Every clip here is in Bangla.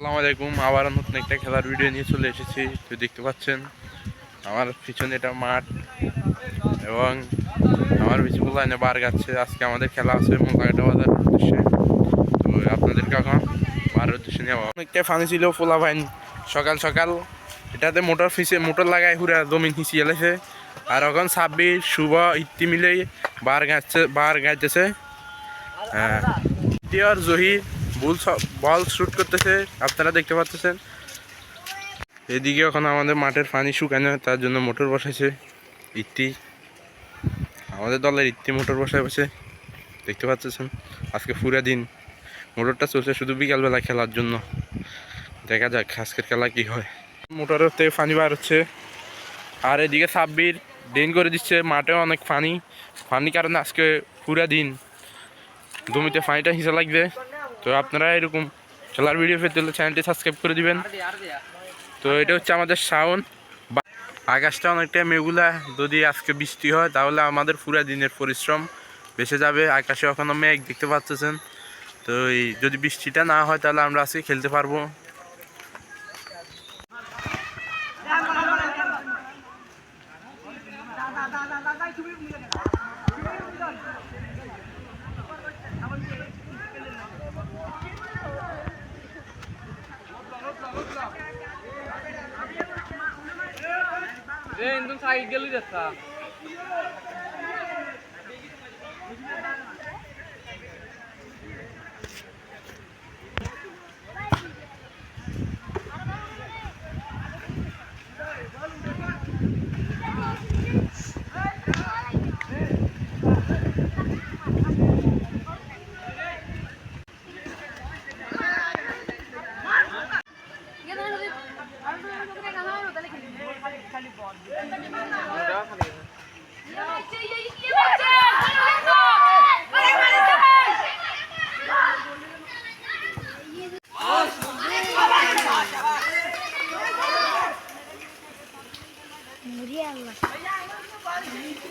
আসসালামু আলাইকুম আবার নতুন একটা খেলার ভিডিও নিয়ে চলে এসেছি। তো দেখতে পাচ্ছেন, আমার পিছনে এটা মাঠ এবং আমার পিছনে লাইনে বার গাচ্ছে আজকে আমাদের খেলা আছে মোকাটা বাজার উদ্দেশ্যে। তো আপনাদেরকে এখন বার উদ্দেশ্যে নিয়ে যাব। অনেকটা ফানি ছিল, ফোলা ফাইন সকাল সকাল এটাতে মোটর ফিসে, মোটর লাগাই হুরা জমিন হিসিয়ে এলেছে আর এখন ছাব্বিশ, শুভ, ইত্তি মিলেই বার গাচ্ছে বার গাইতেছে। হ্যাঁ। জহির বুল বল শ্যুট করতেছে, আপনারা দেখতে পাচ্ছেন। এদিকে এখন আমাদের মাঠের পানি শুকানো, তার জন্য মোটর বসাইছে ইত্তি আমাদের দলের ইত্তি মোটর বসায় বসে, দেখতে পাচ্ছেন? আজকে পুরা দিন মোটরটা চলছে শুধু বিকালবেলা খেলার জন্য। দেখা যাক আজকের খেলা কি হয়। মোটরের থেকে পানি বার হচ্ছে। আর এদিকে সাব্বির ড্রেন করে দিচ্ছে মাঠেও অনেক পানি। পানি কারণে আজকে পুরা দিন জমিতে পানিটা হিসা লাগবে। তো আপনারা এরকম খেলার ভিডিও পেতে হলে চ্যানেলটি সাবস্ক্রাইব করে দিবেন। তো এটা হচ্ছে আমাদের সাউন্ড আকাশটা অনেকটা মেঘুলা, যদি আজকে বৃষ্টি হয়, তাহলে আমাদের পুরো দিনের পরিশ্রম বেঁচে যাবে। আকাশে এখনও মেঘ দেখতে পাচ্ছেন। তো এই যদি বৃষ্টিটা না হয়, তাহলে আমরা আজকে খেলতে পারব। সাইড গেলি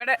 Got it.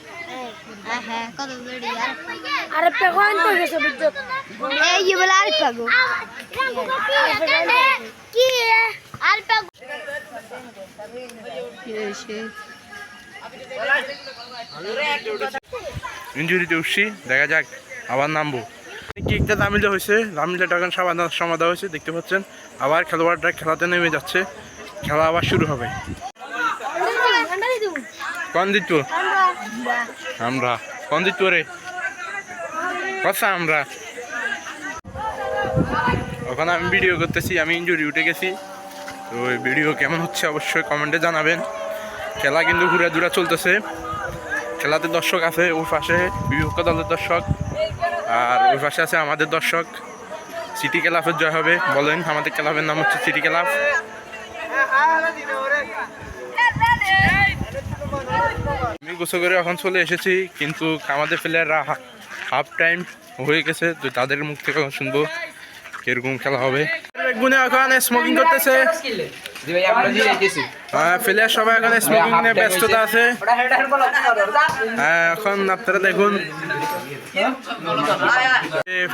ইঞ্জুরি পেগোন উঠছি দেখা যাক আবার নামবো। কিকটা দামিলে হয়েছে দামিলে তখন সমাধা হয়েছে দেখতে পাচ্ছেন। আবার খেলোয়াড়রা খেলাতে নেমে যাচ্ছে। খেলা আবার শুরু হবে। কন দিত? আমরা। কোন দিত রে কথা আমরা। ওখানে আমি ভিডিও করতেছি, আমি ইঞ্জুরি উঠে গেছি। তো ওই ভিডিও কেমন হচ্ছে অবশ্যই কমেন্টে জানাবেন। খেলা কিন্তু ঘুরে দূরা চলতেছে। খেলাতে দর্শক আছে, ওই পাশে বিপক্ষ দলের দর্শক। আর ওই পাশে আছে আমাদের দর্শক। সিটি ক্লাবের জয় হবে, বলেন, আমাদের ক্লাবের নাম হচ্ছে সিটি ক্লাব আমি গোসল করে এখন চলে এসেছি কিন্তু আমাদের প্লেয়াররা হাফ টাইম হয়ে গেছে তো তাদের মুখ থেকে এখন শুনব কীরকম খেলা হবে। গুনে এখন স্মোকিং করতেছে। হ্যাঁ প্লেয়ার সবাই এখন স্মোকিং নিয়ে ব্যস্ততা আছে। হ্যাঁ এখন আপনারা দেখুন।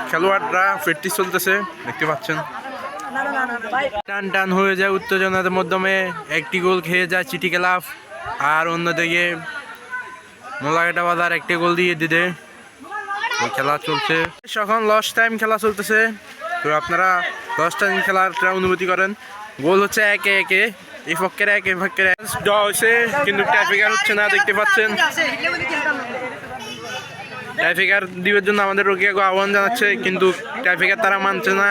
খেলোয়াড়রা প্র্যাকটিস চলতেছে দেখতে পাচ্ছেন। টান টান হয়ে যায় উত্তেজনার মাধ্যমে একটি গোল খেয়ে যায় চিটি ক্লাব আর অন্যদিকে মোলাঘাটা বাজার একটি গোল দিয়ে দিতে। খেলা চলছে। এখন লস্ট টাইম খেলা চলতেছে। তো আপনারা লস্ট টাইম খেলাটা অনুভূতি করেন। গোল হচ্ছে একে একে, এই পক্ষের এক, এই পক্ষের এক। ড্র হয়েছে, কিন্তু ট্রাফিকার হচ্ছে না, দেখতে পাচ্ছেন। ট্রাফিকার দিবের জন্য আমাদের রোগীকে আহ্বান জানাচ্ছে, কিন্তু ট্রাফিকার তারা মানছে না।